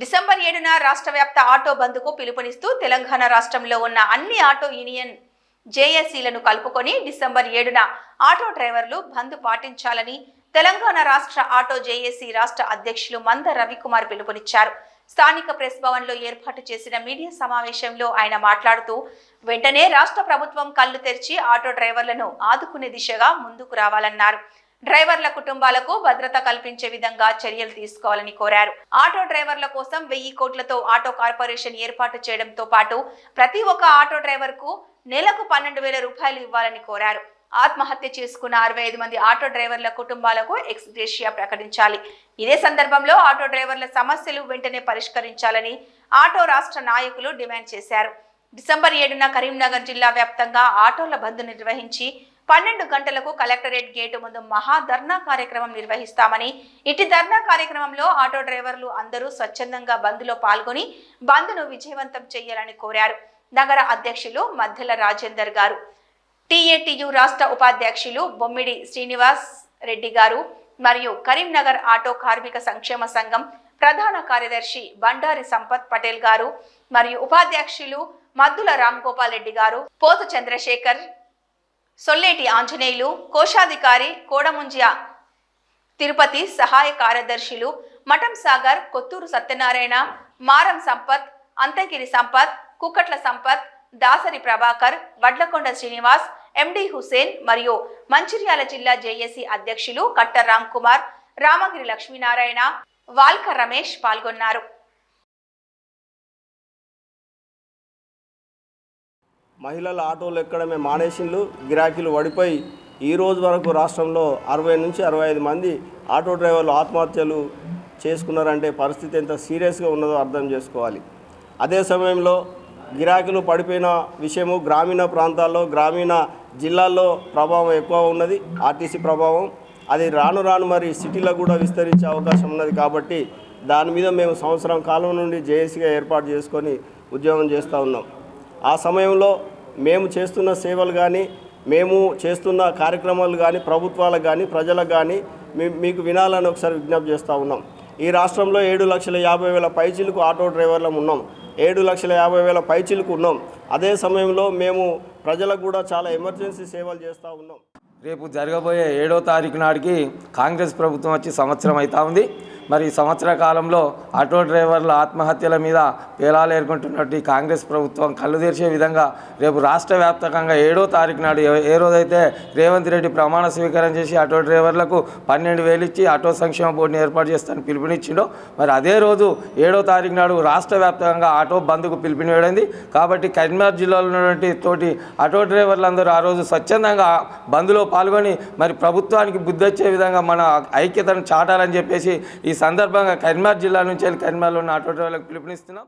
December ఏడున రాష్ట్ర వ్యాప్త ఆటో బంద్కు పిలుపునిస్తూ తెలంగాణ రాష్ట్రంలో ఉన్న అన్ని ఆటో యూనియన్ జేఏసీలను కలుపుకొని డిసెంబర్ ఏడున ఆటో డ్రైవర్లు బంద్ పాటించాలని తెలంగాణ రాష్ట్ర ఆటో జేఏసీ రాష్ట్ర అధ్యక్షులు మంద రవికుమార్ పిలుపునిచ్చారు. స్థానిక ప్రెస్ భవన్లో ఏర్పాటు చేసిన మీడియా సమావేశంలో ఆయన మాట్లాడుతూ వెంటనే రాష్ట్ర ప్రభుత్వం కళ్ళు తెరిచి ఆటో డ్రైవర్లను ఆదుకునే దిశగా ముందుకు రావాలన్నారు. డ్రైవర్ల కుటుంబాలకు భద్రత కల్పించే విధంగా చర్యలు తీసుకోవాలని కోరారు. ఆటో డ్రైవర్ల కోసం వెయ్యి కోట్లతో ఆటో కార్పొరేషన్ ఏర్పాటు చేయడంతో పాటు ప్రతి ఒక్క ఆటో డ్రైవర్కు నెలకు పన్నెండు వేల రూపాయలు ఇవ్వాలని కోరారు. ఆత్మహత్య చేసుకున్న అరవై ఐదు మంది ఆటో డ్రైవర్ల కుటుంబాలకు ఎక్స్గ్రేషియా ప్రకటించాలి. ఇదే సందర్భంలో ఆటో డ్రైవర్ల సమస్యలు వెంటనే పరిష్కరించాలని ఆటో రాష్ట్ర నాయకులు డిమాండ్ చేశారు. డిసెంబర్ ఏడున కరీంనగర్ జిల్లా వ్యాప్తంగా ఆటోల బంద్ నిర్వహించి పన్నెండు గంటలకు కలెక్టరేట్ గేటు ముందు మహా ధర్నా కార్యక్రమం నిర్వహిస్తామని ఇటు ధర్నా కార్యక్రమంలో ఆటో డ్రైవర్లు అందరూ స్వచ్ఛందంగా బంద్లో పాల్గొని బంద్ను విజయవంతం చేయాలని కోరారు. నగర అధ్యక్షులు మధ్యల రాజేందర్ గారు టీఏటీయు రాష్ట్ర ఉపాధ్యక్షులు బొమ్మిడి శ్రీనివాస్ రెడ్డి గారు మరియు కరీంనగర్ ఆటో కార్మిక సంక్షేమ సంఘం ప్రధాన కార్యదర్శి బండారి సంపత్ పటేల్ గారు మరియు ఉపాధ్యక్షులు మద్దుల రామ్ గోపాల్ రెడ్డి గారు పోతు చంద్రశేఖర్ సొల్లేటి ఆంజనేయులు కోశాధికారి కోడముంజ్య తిరుపతి సహాయ కార్యదర్శులు మఠం సాగర్ కొత్తూరు సత్యనారాయణ మారం సంపత్ అంతగిరి సంపత్ కుక్కట్ల సంపత్ దాసరి ప్రభాకర్ వడ్లకొండ శ్రీనివాస్ ఎండి హుసేన్ మరియు మంచిర్యాల జిల్లా జేఏసీ అధ్యక్షులు కట్టర్ రామ్ కుమార్ రామగిరి లక్ష్మీనారాయణ వాల్క రమేష్ పాల్గొన్నారు. మహిళల ఆటోలు ఎక్కడమే మానేసిండ్లు గిరాకీలు పడిపోయి ఈ రోజు వరకు రాష్ట్రంలో అరవై నుంచి అరవై ఐదు మంది ఆటో డ్రైవర్లు ఆత్మహత్యలు చేసుకున్నారంటే పరిస్థితి ఎంత సీరియస్గా ఉన్నదో అర్థం చేసుకోవాలి. అదే సమయంలో గిరాకీలు పడిపోయిన విషయము గ్రామీణ ప్రాంతాల్లో గ్రామీణ జిల్లాల్లో ప్రభావం ఎక్కువ ఉన్నది ఆర్టీసీ ప్రభావం. అది రాను రాను మరి సిటీలో కూడా విస్తరించే అవకాశం ఉన్నది కాబట్టి దాని మీద మేము సంవత్సరం కాలం నుండి జేఏసీగా ఏర్పాటు చేసుకొని ఉద్యోగం చేస్తూ ఉన్నాం. ఆ సమయంలో మేము చేస్తున్న సేవలు కానీ మేము చేస్తున్న కార్యక్రమాలు కానీ ప్రభుత్వాలకు కానీ ప్రజలకు కానీ మీకు వినాలని ఒకసారి విజ్ఞప్తి చేస్తూ ఉన్నాం. ఈ రాష్ట్రంలో ఏడు లక్షల యాభై వేల పైచీలకు ఆటో డ్రైవర్లం ఉన్నాం. ఏడు లక్షల యాభై వేల పైచీలకు ఉన్నాం. అదే సమయంలో మేము ప్రజలకు కూడా చాలా ఎమర్జెన్సీ సేవలు చేస్తూ ఉన్నాం. రేపు జరగబోయే ఏడో తారీఖు నాటికి కాంగ్రెస్ ప్రభుత్వం వచ్చి సంవత్సరం అవుతా ఉంది. మరి సంవత్సర కాలంలో ఆటో డ్రైవర్ల ఆత్మహత్యల మీద పేలాలు ఏర్కొంటున్నట్టు ఈ కాంగ్రెస్ ప్రభుత్వం కళ్ళు తెరిచే విధంగా రేపు రాష్ట్ర వ్యాప్తంగా ఏడో తారీఖు నాడు ఏ- రోజైతే రేవంత్ రెడ్డి ప్రమాణ స్వీకారం చేసి ఆటో డ్రైవర్లకు పన్నెండు వేలు ఇచ్చి ఆటో సంక్షేమ బోర్డుని ఏర్పాటు చేస్తానని పిలుపునిచ్చిండో మరి అదే రోజు ఏడో తారీఖు నాడు రాష్ట్ర వ్యాప్తంగా ఆటో బంద్కు పిలుపునివ్వడింది. కాబట్టి కరీంనగర్ జిల్లాలో ఉన్నటువంటి తోటి ఆటో డ్రైవర్లందరూ ఆ రోజు స్వచ్ఛందంగా బంద్లో పాల్గొని మరి ప్రభుత్వానికి బుద్ధి వచ్చే విధంగా మన ఐక్యతను చాటాలని చెప్పేసి ఈ సందర్భంగా కరీంనగర్ జిల్లా నుంచి వెళ్ళి కరీంనగర్లో ఉన్న ఆటో డ్రైవర్లకు పిలుపునిస్తున్నాం.